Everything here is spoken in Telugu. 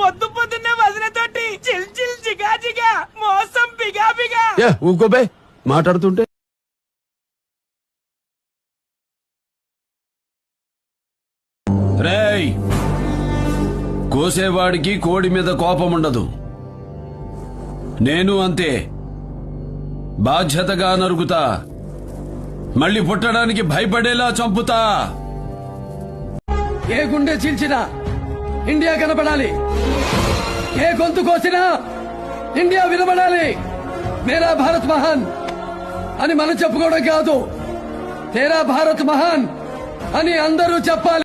పొద్దు పొద్దున్నే వదినతోటి చిల్ చిల్ జిగా జిగా మోసం బిగా బిగా. ఏ ఊకోబే మాట్లాడుతుంటే. రేయ్ కోసేవాడికి కోడి మీద కోపం ఉండదు నేను అంతే. బాధ్యతగా నరుకుతా మళ్ళీ పుట్టడానికి భయపడేలా చంపుతా. ఏ గుండె చీల్చినా ఇండియా కనపడాలి. ఏ గొంతు కోసినా ఇండియా వినబడాలి. మేరా భారత్ మహాన్ అని మనం చెప్పుకోవడం కాదు. తేరా భారత్ మహాన్ అని అందరూ చెప్పాలి.